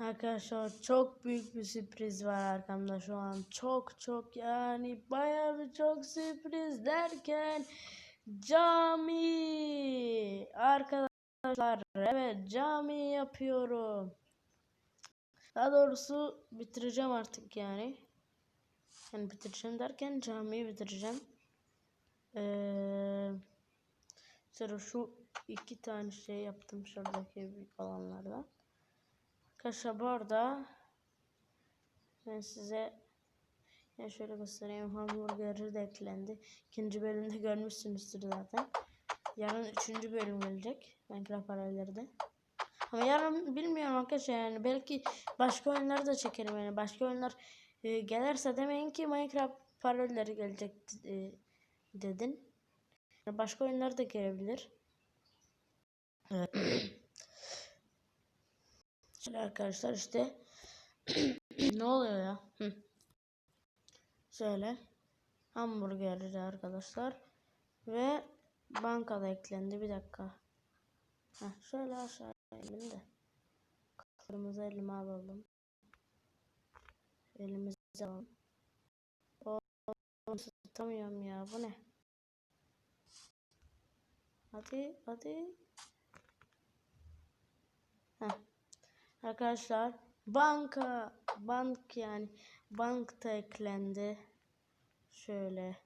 Arkadaşlar çok büyük bir sürpriz var arkamda şu an. Çok çok yani bayağı bir çok sürpriz derken cami. Arkadaşlar evet cami yapıyorum. Daha doğrusu bitireceğim artık yani. Yani bitireceğim derken camiyi bitireceğim. Ee, sonra şu iki tane şey yaptım şuradaki büyük alanlardan. Arkadaşlar bu arada ben size ya şöyle göstereyim hamburgeri de eklendi. İkinci bölümde görmüşsünüzdür zaten. Yarın üçüncü bölüm gelecek. Minecraft paralelde. Ama yarın bilmiyorum arkadaşlar yani belki başka oyunları da çekerim yani başka oyunlar e, gelirse demeyin ki Minecraft paralelleri gelecek e, dedin. Yani başka oyunlar da gelebilir. Evet. Şöyle arkadaşlar işte ne oluyor ya? Şöyle hamburgerci arkadaşlar ve bankada eklendi bir dakika. Heh, şöyle aşağı inelim de kırmızı elime alalım. Elimizi alalım. O tutamıyorum ya bu ne? Hadi hadi. Heh. Arkadaşlar banka bank yani bankta eklendi. Şöyle.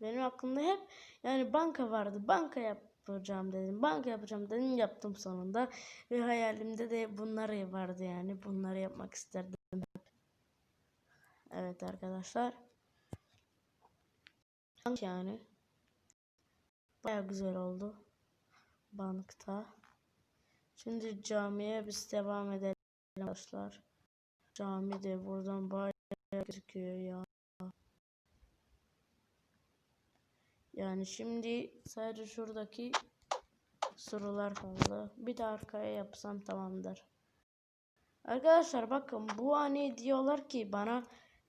Benim aklımda hep yani banka vardı. Banka yapacağım dedim. Banka yapacağım dedim. Yaptım sonunda. Ve hayalimde de bunlar vardı yani. Bunları yapmak isterdim. Evet arkadaşlar. Bank yani. Baya güzel oldu. Bankta. Şimdi camiye biz devam edelim arkadaşlar. Cami de buradan bayağı gözüküyor ya. Yani şimdi sadece şuradaki sorular kaldı. Bir de arkaya yapsam tamamdır. Arkadaşlar bakın bu hani diyorlar ki bana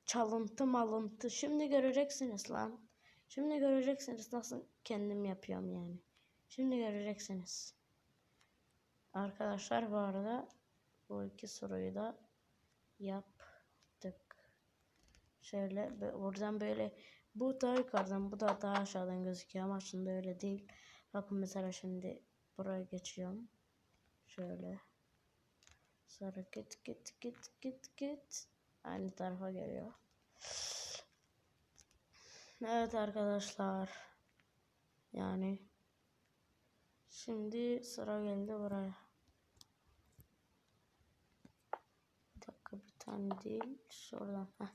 çalıntı malıntı. Şimdi göreceksiniz lan. Şimdi göreceksiniz nasıl kendim yapıyorum yani. Şimdi göreceksiniz. Arkadaşlar bu arada bu iki soruyu da yaptık. Şöyle buradan böyle bu daha yukarıdan bu da daha aşağıdan gözüküyor ama aslında öyle değil. Bakın mesela şimdi buraya geçiyorum. Şöyle. Sonra git git git git git. Aynı tarafa geliyor. Evet arkadaşlar. Yani şimdi sıra geldi buraya. Bir tane değil. Şuradan. Heh.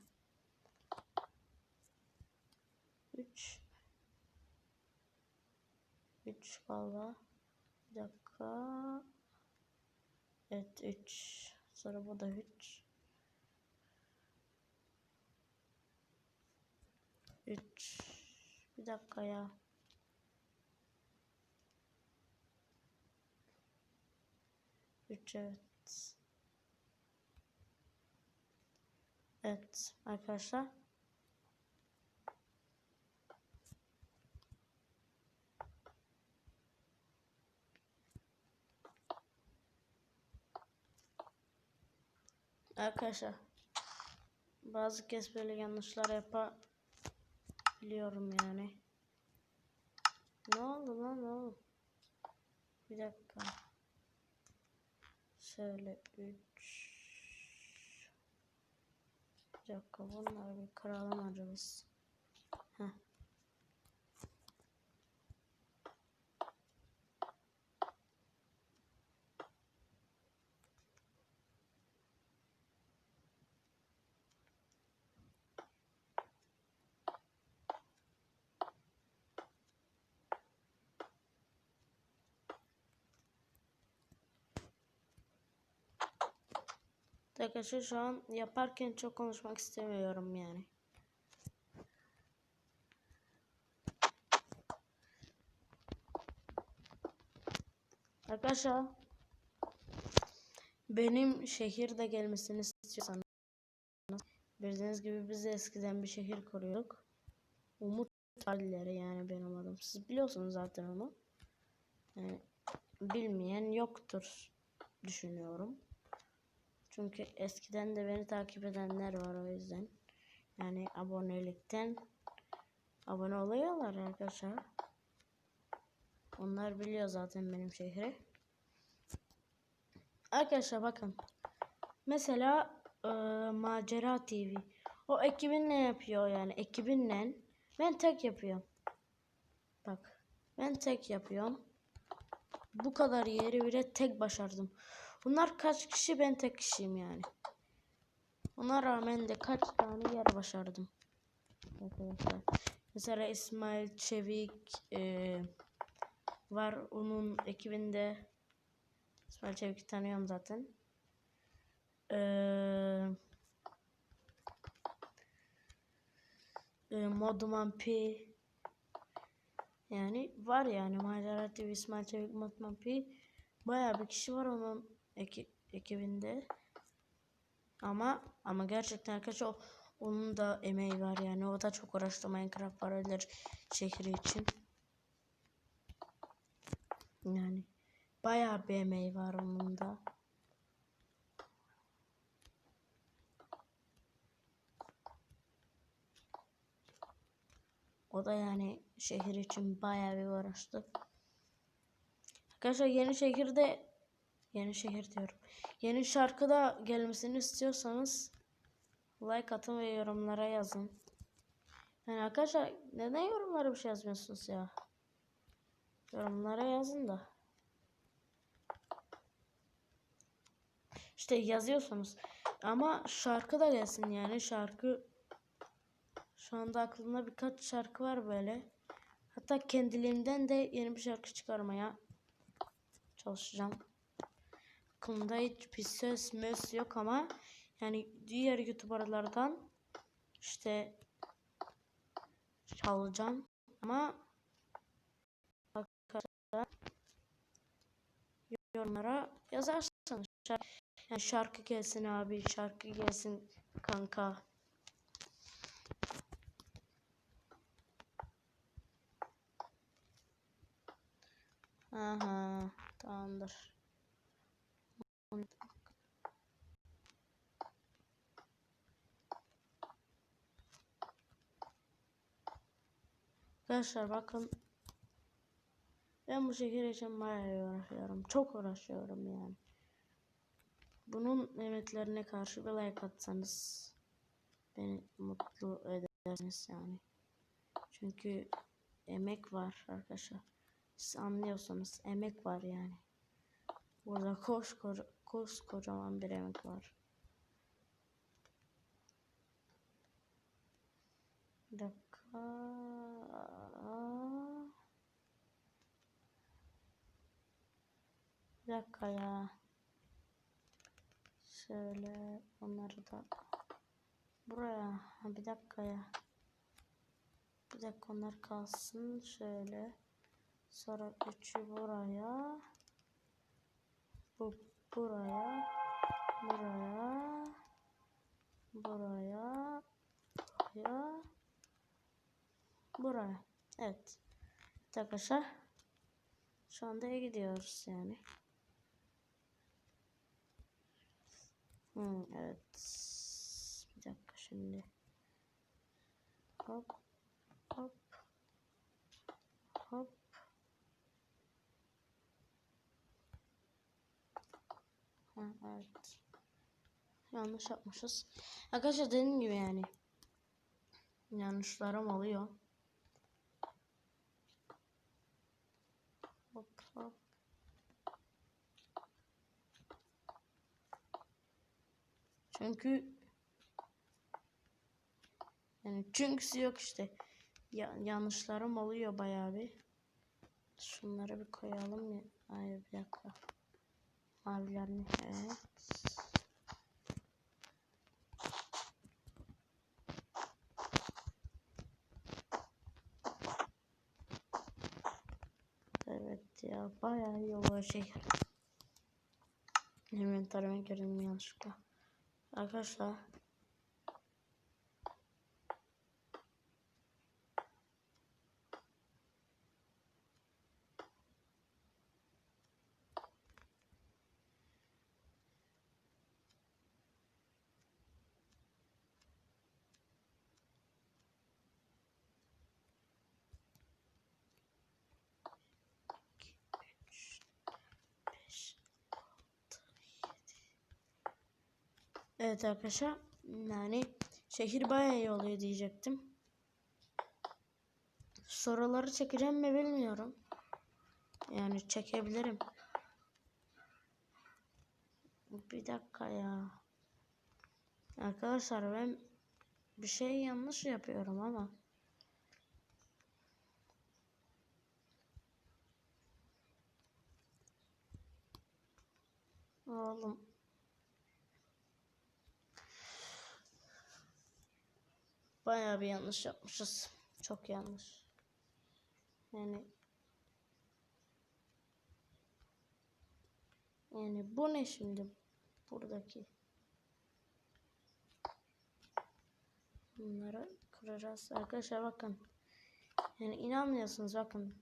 3 3 valla. Bir dakika. Evet 3. Sonra bu da 3. 3 Bir dakika ya. Üç evet. Evet arkadaşlar. Arkadaşlar bazı kez böyle yanlışlar yapabiliyorum yani. Ne oldu lan ne oldu? Bir dakika. Şöyle 3 Bir dakika bunları bir kıralım acaba Arkadaşlar şu an yaparken çok konuşmak istemiyorum yani. Arkadaşlar benim şehirde gelmesini istiyorsanız bildiğiniz gibi biz de eskiden bir şehir kuruyorduk. Umut Halilleri yani benim adım. Siz biliyorsunuz zaten onu. Yani bilmeyen yoktur düşünüyorum. Çünkü eskiden de beni takip edenler var o yüzden. Yani abonelikten abone oluyorlar arkadaşlar. Onlar biliyor zaten benim şehri. Arkadaşlar bakın. Mesela e, Macera TV. O ekibin ne yapıyor yani? Ekibinle ben tek yapıyorum. Bak. Ben tek yapıyorum. Bu kadar yeri bile tek başardım. Bunlar kaç kişi ben tek kişiyim yani. Ona rağmen de kaç tane yer başardım. Arkadaşlar. Mesela İsmail Çevik e, var onun ekibinde. İsmail Çevik'i tanıyorum zaten. Eee e, Moduman P yani var yani Macera TV İsmail Çevik Moduman P bayağı bir kişi var onun eki, ekibinde ama ama gerçekten arkadaşlar o- onun da emeği var yani o da çok uğraştı Minecraft paralel şehri için yani bayağı bir emeği var onun da. O da yani şehir için bayağı bir uğraştı. Arkadaşlar yeni şehirde yeni şehir diyorum. Yeni şarkı da gelmesini istiyorsanız like atın ve yorumlara yazın. Yani arkadaşlar neden yorumlara bir şey yazmıyorsunuz ya? Yorumlara yazın da. İşte yazıyorsunuz. Ama şarkı da gelsin yani şarkı şu anda aklımda birkaç şarkı var böyle. Hatta kendiliğimden de yeni bir şarkı çıkarmaya çalışacağım. Aklımda hiç bir söz möz yok ama yani diğer youtuberlardan işte çalacağım ama arkadaşlar yorumlara yazarsanız şarkı, yani şarkı gelsin abi şarkı gelsin kanka Aha, tamamdır. Arkadaşlar bakın. Ben bu şehir için bayağı uğraşıyorum. Çok uğraşıyorum yani. Bunun emeklerine karşı bir like atsanız beni mutlu edersiniz yani. Çünkü emek var arkadaşlar. Siz anlıyorsanız emek var yani. Burada koskoca, koskocaman bir emek var. Bir dakika. Bir dakika ya. Şöyle onları da buraya. Ha, bir dakika ya. Bir dakika onlar kalsın. Şöyle. Sonra üçü buraya. Bu buraya. Buraya. Buraya. Buraya. Buraya. Evet. Evet Arkadaşlar. Şu anda gidiyoruz yani. Hmm, evet. Bir dakika şimdi. Hop. Hop. Hop. Ha, evet. Yanlış yapmışız. Arkadaşlar dediğim gibi yani. Yanlışlarım oluyor. Hop hop. Çünkü yani çünküsü yok işte. Ya, yanlışlarım oluyor bayağı bir. Şunları bir koyalım ya. Hayır bir dakika. Mavilerini evet. Evet ya bayağı iyi oluyor şey. Inventarıma girdim yanlışlıkla. 啊，开始了。Evet arkadaşlar yani şehir bayağı iyi oluyor diyecektim. Soruları çekeceğim mi bilmiyorum. Yani çekebilirim. Bir dakika ya. Arkadaşlar ben bir şey yanlış yapıyorum ama. Oğlum. Bayağı bir yanlış yapmışız. Çok yanlış. Yani Yani bu ne şimdi? Buradaki. Bunları kıracağız. Arkadaşlar bakın. Yani inanmıyorsunuz bakın.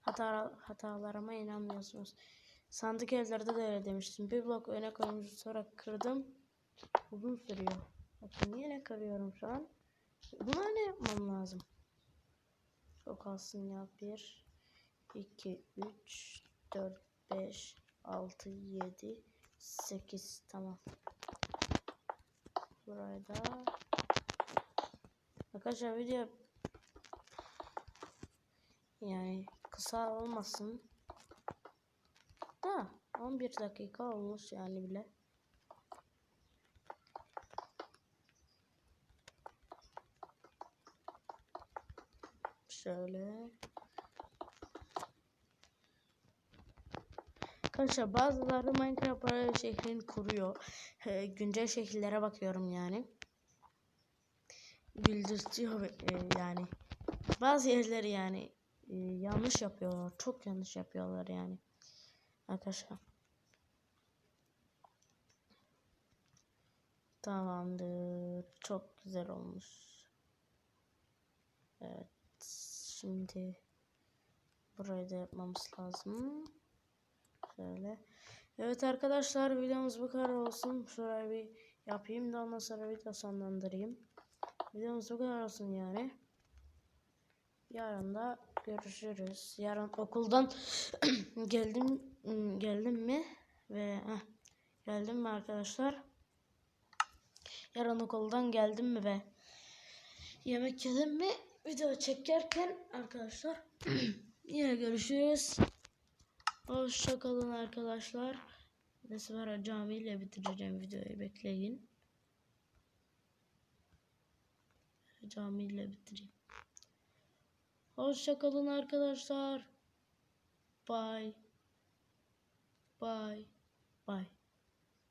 Hata, hatalarıma inanmıyorsunuz. Sandık evlerde de öyle demiştim. Bir blok öne koymuş sonra kırdım. Uzun sürüyor. Bakın yine kırıyorum şu an. Buna ne yapmam lazım? Çok alsın ya. 1, 2, 3, 4, 5, 6, 7, 8. Tamam. Burayı da Arkadaşlar video yani kısa olmasın. Da 11 dakika olmuş yani bile. Şöyle. Arkadaşlar bazıları Minecraft şehrini kuruyor. Ee, güncel şekillere bakıyorum yani. Güldürtüyor e, yani. Bazı yerleri yani e, yanlış yapıyorlar. Çok yanlış yapıyorlar yani. Arkadaşlar. Tamamdır. Çok güzel olmuş. Evet. Şimdi burayı da yapmamız lazım. Şöyle. Evet arkadaşlar videomuz bu kadar olsun. Şurayı bir yapayım da ondan sonra video sonlandırayım. Videomuz bu kadar olsun yani. Yarın da görüşürüz. Yarın okuldan geldim geldim mi ve heh, geldim mi arkadaşlar? Yarın okuldan geldim mi ve yemek yedim mi? Video çekerken arkadaşlar yine görüşürüz. Hoşçakalın arkadaşlar. Ve sonra camiyle bitireceğim videoyu bekleyin. Camiyle bitireyim. Hoşçakalın arkadaşlar. Bye. Bye. Bye.